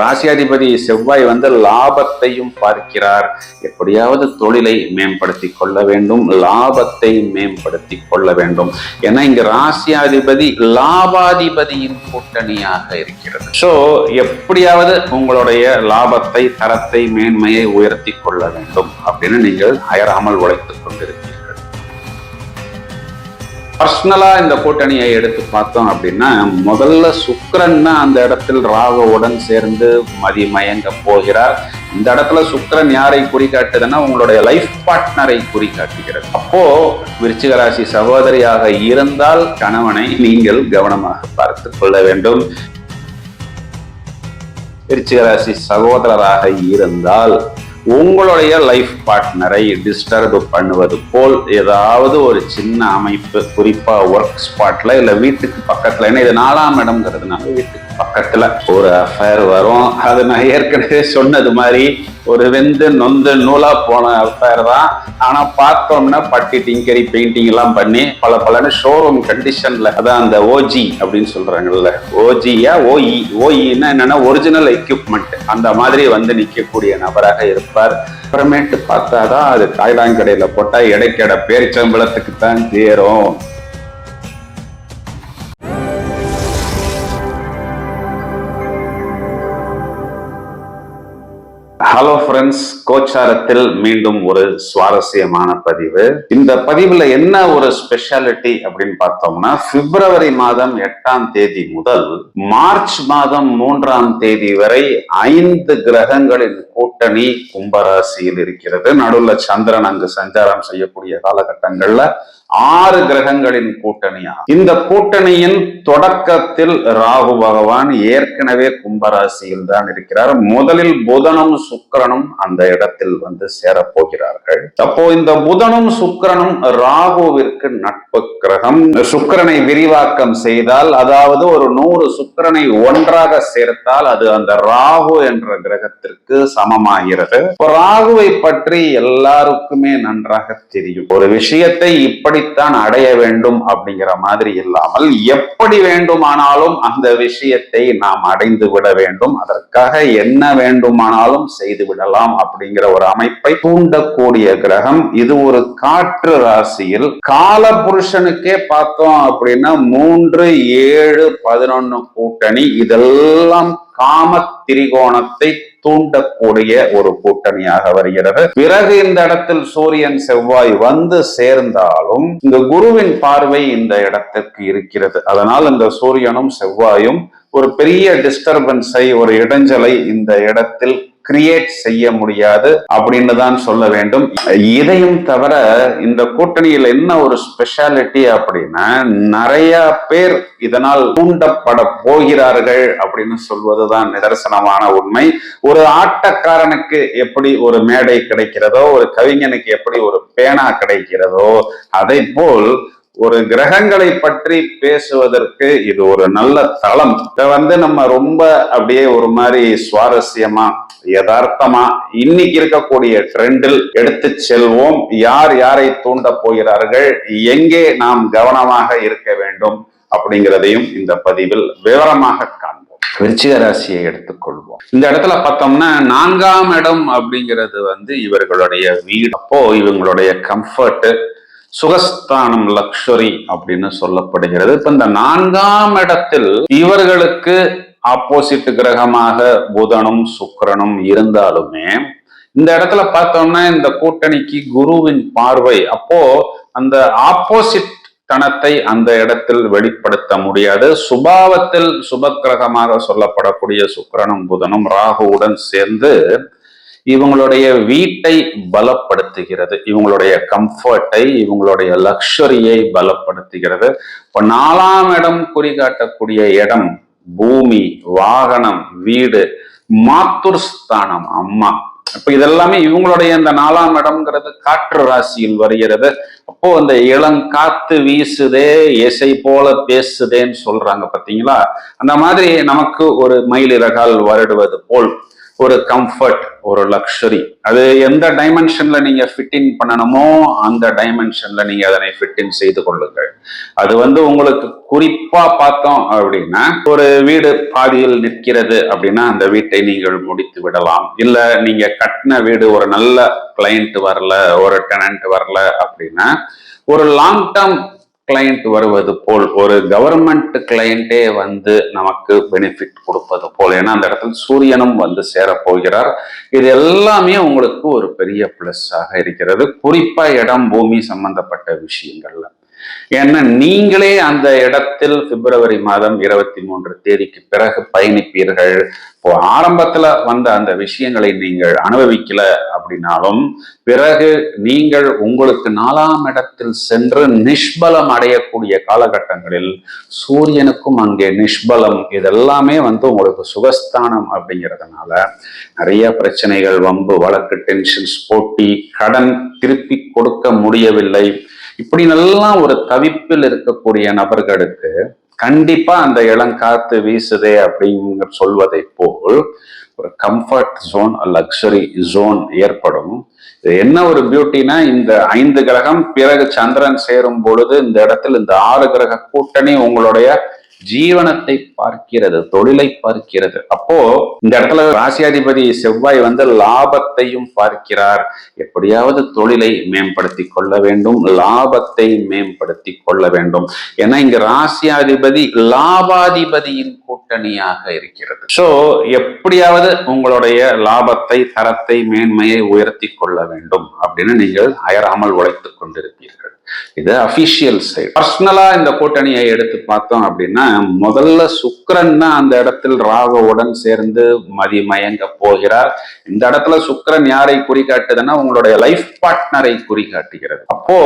ராசியாதிபதி செவ்வாய் வந்து லாபத்தையும் பார்க்கிறார். எப்படியாவது தொழிலை மேம்படுத்தி கொள்ள வேண்டும் லாபத்தை மேம்படுத்தி கொள்ள வேண்டும். ஏன்னா இங்க ராசியாதிபதி லாபாதிபதியின் கூட்டணியாக இருக்கிறது. சோ எப்படியாவது உங்களுடைய லாபத்தை தரத்தை மேன்மையை உயர்த்தி கொள்ள வேண்டும் அப்படின்னு நீங்கள் அயராமல் உழைத்துக் கொண்டிருக்கிறீர்கள். பர்சனலா இந்த கூட்டணியை எடுத்து பார்த்தோம் அப்படின்னா முதல்ல சுக்கரன் தான் அந்த இடத்தில் ராகுவுடன் சேர்ந்து மதிமயங்க போகிறார். இந்த இடத்துல சுக்கரன் யாரை குறிகாட்டுதுன்னா உங்களுடைய லைஃப் பார்ட்னரை குறிகாட்டுகிறது. அப்போ விருச்சிக ராசி சகோதரியாக இருந்தால் கணவனை நீங்கள் கவனமாக பார்த்து கொள்ள வேண்டும். விருச்சிக ராசி சகோதரராக இருந்தால் உங்களுடைய லைஃப் பார்ட்னரை டிஸ்டர்ப் பண்ணுவது போல் ஏதாவது ஒரு சின்ன அமைப்பு குறிப்பாக ஒர்க் ஸ்பாட்டில் இல்லை வீட்டுக்கு பக்கத்தில் ஏன்னா இது நாலாம் இடம்ங்கிறதுனால வீட்டுக்கு பக்கத்துல ஒரு அஃபயர் வரும். அது நான் ஏற்கனவே சொன்னது மாதிரி ஒரு வெந்து நொந்து நூலா போன அஃபயர் தான். ஆனா பார்த்தோம்னா பட்டி டிங்கரி பெயிண்டிங் எல்லாம் பண்ணி பல பலன்னு ஷோரூம் கண்டிஷன்ல அதான் அந்த ஓஜி அப்படின்னு சொல்றாங்கல்ல. ஓஜியா ஓஇ ஓஇன்னா என்னன்னா ஒரிஜினல் எக்யூப்மெண்ட் அந்த மாதிரி வந்து நிக்கக்கூடிய நபராக இருப்பார். அப்புறமேட்டு பார்த்தாதான் அது காய்லாங்கடையில போட்டா இடைக்கடை பேரிச்சம்பளத்துக்கு தான் தேரும் ஹலோ ஃப்ரெண்ட்ஸ் கோச்சாரத்தில் மீண்டும் ஒரு சுவாரஸ்யமான பதிவு. இந்த பதிவுல என்ன ஒரு ஸ்பெஷாலிட்டி அப்படின்னு பார்த்தோம்னா பிப்ரவரி மாதம் எட்டாம் தேதி முதல் மார்ச் மாதம் மூன்றாம் தேதி வரை ஐந்து கிரகங்களின் கூட்டணி கும்பராசியில் இருக்கிறது. நடுவில் சந்திரன் அங்கு சஞ்சாரம் செய்யக்கூடிய காலகட்டங்கள்ல ஆறு கிரகங்களின் கூட்டணியா இந்த கூட்டணியின் தொடக்கத்தில் ராகு பகவான் ஏற்கனவே கும்பராசியில் தான் இருக்கிறார். முதலில் புதனும் சுக்கிரனும் அந்த இடத்தில் வந்து சேரப்போகிறார்கள். அப்போ இந்த புதனும் சுக்கரனும் ராகுவிற்கு நட்பு கிரகம். சுக்கிரனை விரிவாக்கம் செய்தால் அதாவது ஒரு நூறு சுக்கிரனை ஒன்றாக சேர்த்தால் அது அந்த ராகு என்ற கிரகத்திற்கு சமமாகிறது. ராகுவை பற்றி எல்லாருக்குமே நன்றாக தெரியும். ஒரு விஷயத்தை இப்படி இப்படித்தான் அடைய வேண்டும் அப்படிங்கிற மாதிரி இல்லாமல் எப்படி வேண்டுமானாலும் அந்த விஷயத்தை நாம் அடைந்து விட வேண்டும். அதற்காக என்ன வேண்டுமானாலும் செய்து விடலாம் அப்படிங்கிற ஒரு அமைப்பை தூண்டக்கூடிய கிரகம். இது ஒரு காற்று ராசியில் கால புருஷனுக்கே பார்த்தோம் அப்படின்னா மூன்று ஏழு பதினொன்னு கூட்டணி. இதெல்லாம் காம திரிகோணத்தை தூண்டக்கூடிய ஒரு கூட்டணியாக வருகிறது. பிறகு இந்த இடத்தில் சூரியன் செவ்வாய் வந்து சேர்ந்தாலும் இந்த குருவின் பார்வை இந்த இடத்திற்கு இருக்கிறது. அதனால் இந்த சூரியனும் செவ்வாயும் ஒரு பெரிய டிஸ்டர்பன்ஸை ஒரு இடைஞ்சலை இந்த இடத்தில் கிரியேட் செய்ய முடியாது அப்படின்னு தான் சொல்ல வேண்டும். இதையும் தவிர இந்த கூட்டணியில் என்ன ஒரு ஸ்பெஷாலிட்டி அப்படின்னா நிறைய பேர் இதனால் தூண்டப்பட போகிறார்கள் அப்படின்னு சொல்வதுதான் நிதர்சனமான உண்மை. ஒரு ஆட்டக்காரனுக்கு எப்படி ஒரு மேடை கிடைக்கிறதோ ஒரு கவிஞனுக்கு எப்படி ஒரு பேனா கிடைக்கிறதோ அதை போல் ஒரு கிரகங்களை பற்றி பேசுவதற்கு இது ஒரு நல்ல தளம். இதை வந்து நம்ம ரொம்ப அப்படியே ஒரு மாதிரி சுவாரஸ்யமா யதார்த்தமா இன்னைக்கு இருக்கக்கூடிய ட்ரெண்டில் எடுத்து செல்வோம். யார் யாரை தூண்ட போகிறார்கள்? எங்கே நாம் கவனமாக இருக்க வேண்டும்? அப்படிங்கிறதையும் இந்த பதிவில் விவரமாக காண்போம். விருச்சிக ராசியை எடுத்துக்கொள்வோம். இந்த இடத்துல பார்த்தோம்னா நான்காம் இடம் அப்படிங்கிறது வந்து இவர்களுடைய வீடு. அப்போ இவங்களுடைய கம்ஃபர்ட் சுகஸ்தானம் லக்ஷரி அப்படின்னு சொல்லப்படுகிறது. இப்ப இந்த நான்காம் இடத்தில் இவர்களுக்கு ஆப்போசிட் கிரகமாக புதனும் சுக்கிரனும் இருந்தாலுமே இந்த இடத்துல பார்த்தோம்னா இந்த கூட்டணிக்கு குருவின் பார்வை. அப்போ அந்த ஆப்போசிட் தனத்தை அந்த இடத்தில் வெளிப்படுத்த முடியாது. சுபாவத்தில் சுபக்கிரகமாக சொல்லப்படக்கூடிய சுக்கிரனும் புதனும் ராகுவுடன் சேர்ந்து இவங்களுடைய வீட்டை பலப்படுத்துகிறது. இவங்களுடைய கம்ஃபர்ட்டை இவங்களுடைய லக்ஷரியை பலப்படுத்துகிறது. இப்போ நாலாம் இடம் குறிகாட்டக்கூடிய இடம் பூமி வாகனம் வீடு மாத்துர் ஸ்தானம் அம்மா. இப்ப இதெல்லாமே இவங்களுடைய இந்த நாலாம் இடம்ங்கிறது காற்று ராசியில் வருகிறது. அப்போ அந்த இளங்காத்து வீசுதே இசை போல பேசுதேன்னு சொல்றாங்க பாத்தீங்களா? அந்த மாதிரி நமக்கு ஒரு மயிலிறகால் வருடுவது போல். ஒரு கம்ஃபர்ட் ஒரு லக்ஸரி அது எந்த டைமென்ஷன்ல நீங்க ஃபிட்டின் பண்ணணுமோ அந்த டைமென்ஷன்ல நீங்க அதனை ஃபிட்டின் செய்து கொள்ளுங்கள். அது வந்து உங்களுக்கு குறிப்பா பார்த்தோம் அப்படின்னா ஒரு வீடு பாதியில் நிற்கிறது அப்படின்னா அந்த வீட்டை நீங்கள் முடித்து விடலாம். இல்ல நீங்க கட்டின வீடு ஒரு நல்ல கிளைண்ட் வரல ஒரு டெனன்ட் வரல அப்படின்னா ஒரு லாங் டேர்ம் கிளையண்ட் வருவது போல் ஒரு கவர்மெண்ட் கிளையண்டே வந்து நமக்கு பெனிஃபிட் கொடுப்பது போல். ஏன்னா அந்த இடத்துல சூரியனும் வந்து சேரப்போகிறார் இது எல்லாமே உங்களுக்கு ஒரு பெரிய ப்ளஸ்ஸாக இருக்கிறது. குறிப்பா இடம் பூமி சம்பந்தப்பட்ட விஷயங்கள்ல. ஏன்னா நீங்களே அந்த இடத்தில் பிப்ரவரி மாதம் இருபத்தி மூன்று தேதிக்கு பிறகு பயணிப்பீர்கள். இப்போ ஆரம்பத்துல வந்த அந்த விஷயங்களை நீங்கள் அனுபவிக்கல அப்படின்னாலும் பிறகு நீங்கள் உங்களுக்கு நாலாம் இடத்தில் சென்று நிஷ்பலம் அடையக்கூடிய காலகட்டங்களில் சூரியனுக்கும் அங்கே நிஷ்பலம் இதெல்லாமே வந்து உங்களுக்கு சுகஸ்தானம் அப்படிங்கிறதுனால நிறைய பிரச்சனைகள் வம்பு வழக்கு டென்ஷன்ஸ் போட்டி கடன் திருப்பி கொடுக்க முடியவில்லை. இப்படி நல்லா ஒரு தவிப்பில் இருக்கக்கூடிய நபர்களுக்கு கண்டிப்பா அந்த இளங்காத்து வீசுதே அப்படிங்கிற சொல்வதை போல் ஒரு கம்ஃபர்ட் ஜோன் லக்ஸரி ஜோன் ஏற்படும். இது என்ன ஒரு பியூட்டினா இந்த ஐந்து கிரகம் பிறகு சந்திரன் சேரும் பொழுது இந்த இடத்துல இந்த ஆறு கிரக கூட்டணி உங்களுடைய ஜீவனத்தை பார்க்கிறது தொழிலை பார்க்கிறது. அப்போ இந்த இடத்துல ராசியாதிபதி செவ்வாய் வந்து லாபத்தையும் பார்க்கிறார். எப்படியாவது தொழிலை மேம்படுத்தி கொள்ள வேண்டும் லாபத்தை மேம்படுத்தி கொள்ள வேண்டும். ஏன்னா இங்க ராசியாதிபதி லாபாதிபதியின் கூட்டணியாக இருக்கிறது. சோ எப்படியாவது உங்களுடைய லாபத்தை தரத்தை மேன்மையை உயர்த்தி கொள்ள வேண்டும் அப்படின்னு நீங்கள் அயராமல் உழைத்துக் கொண்டிருப்பீர்கள். இது அபிஷியல் சைடு பர்சனலா இந்த கூட்டணியை எடுத்து பார்த்தோம் அப்படின்னா முதல்ல சுக்கரன் தான் அந்த இடத்தில் ராகவுடன் சேர்ந்து மதி மயங்க போகிறார். இந்த இடத்துல சுக்கரன் யாரை குறிகாட்டுதுன்னா உங்களுடைய லைஃப் பார்ட்னரை குறிகாட்டுகிறது. அப்போ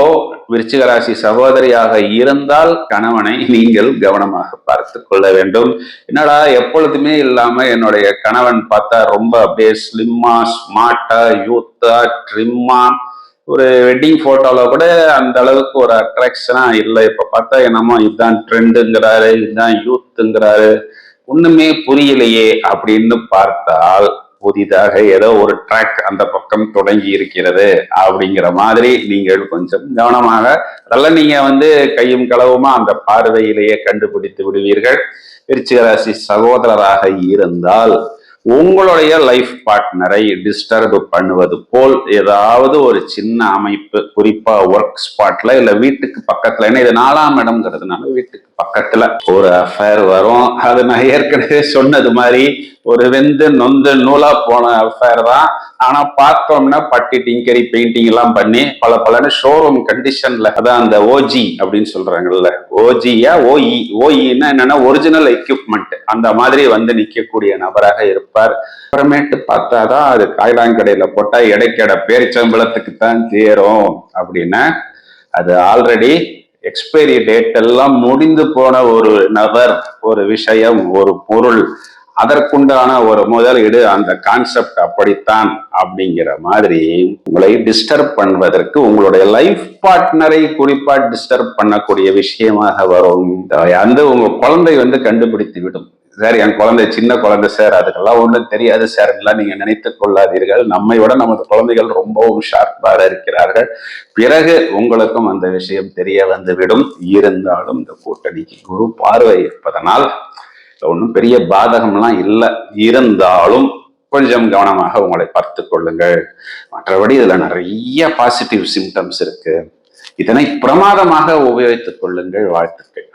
விருச்சிக ராசி சகோதரியாக இருந்தால் கணவனை நீங்கள் கவனமாக பார்த்து கொள்ள வேண்டும். என்னடா எப்பொழுதுமே இல்லாம என்னுடைய கணவன் பார்த்தா ரொம்ப அப்படியே ஸ்லிம்மா ஸ்மார்ட்டா யூத்தா ட்ரிம்மா ஒரு வெட்டிங் ஃபோட்டோவில் கூட அந்த அளவுக்கு ஒரு அட்ராக்ஷனாக இல்லை. இப்போ பார்த்தா என்னமோ இதுதான் ட்ரெண்டுங்கிறாரு இதுதான் யூத்துங்கிறாரு ஒன்றுமே புரியலையே அப்படின்னு பார்த்தால் புதிதாக ஏதோ ஒரு ட்ராக் அந்த பக்கம் தொடங்கி இருக்கிறது அப்படிங்கிற மாதிரி நீங்கள் கொஞ்சம் கவனமாக அதெல்லாம் நீங்கள் வந்து கையும் களவுமா அந்த பார்வையிலேயே கண்டுபிடித்து விடுவீர்கள். விருச்சிகராசி சகோதரராக இருந்தால் உங்களுடைய லைஃப் பார்ட்னரை டிஸ்டர்ப் பண்ணுவது போல் ஏதாவது ஒரு சின்ன அமைப்பு குறிப்பாக ஒர்க் ஸ்பாட்ல இல்லை வீட்டுக்கு பக்கத்துல ஏன்னா இது நாலாம் இடம்ங்கிறதுனால வீட்டுக்கு பக்கத்துல ஒரு அஃபேர் வரும். அது நான் ஏற்கனவே சொன்னது மாதிரி ஒரு வெந்து நொந்து நூலா போன அஃபேர் தான். ஆனா பார்த்தோம்னா பட்டி டிங்கரி பெயிண்டிங் எல்லாம் பண்ணி பல பலன்னு ஷோரூம் கண்டிஷன்ல அதான் அந்த ஓஜி அப்படின்னு சொல்றாங்கல்ல. ஓஜியா ஓஇ ஓஇன்னா என்னன்னா ஒரிஜினல் எக்யூப்மெண்ட் அந்த மாதிரி வந்து நிக்கக்கூடிய நபராக இருப்பார். அப்புறமேட்டு பார்த்தாதான் அது காய்டாங்கடையில போட்டா எடைக்கடை பேரிச்சம்பளத்துக்கு தான் தேரும் அப்படின்னா அது ஆல்ரெடி எக்ஸ்பைரி டேட் எல்லாம் முடிந்து போன ஒரு நபர் ஒரு விஷயம் ஒரு பொருள் அதற்குண்டான ஒரு முதலீடு அந்த கான்செப்ட் அப்படித்தான் அப்படிங்கிற மாதிரி உங்களை டிஸ்டர்ப் பண்ணுவதற்கு உங்களுடைய லைஃப் பார்ட்னரை குறிப்பா டிஸ்டர்ப் பண்ணக்கூடிய விஷயமாக வரும். அந்த உங்க குழந்தை வந்து கண்டுபிடித்து விடும். சார் என் குழந்தை சின்ன குழந்தை சார் அதுக்கெல்லாம் ஒன்றும் தெரியாது சார். எல்லாம் நீங்க நினைத்துக் கொள்ளாதீர்கள். நம்மை விட நமது குழந்தைகள் ரொம்பவும் ஷார்ப்பாக இருக்கிறார்கள். பிறகு உங்களுக்கும் அந்த விஷயம் தெரிய வந்துவிடும். இருந்தாலும் இந்த கூட்டணிக்கு குரு பார்வை இருப்பதனால் ஒன்றும் பெரிய பாதகம்லாம் இல்லை. இருந்தாலும் கொஞ்சம் கவனமாக உங்களை பார்த்து கொள்ளுங்கள். மற்றபடி இதுல நிறைய பாசிட்டிவ் சிம்டம்ஸ் இருக்கு. இதனை பிரமாதமாக உபயோகித்துக் கொள்ளுங்கள் வாழ்த்துக்கள்.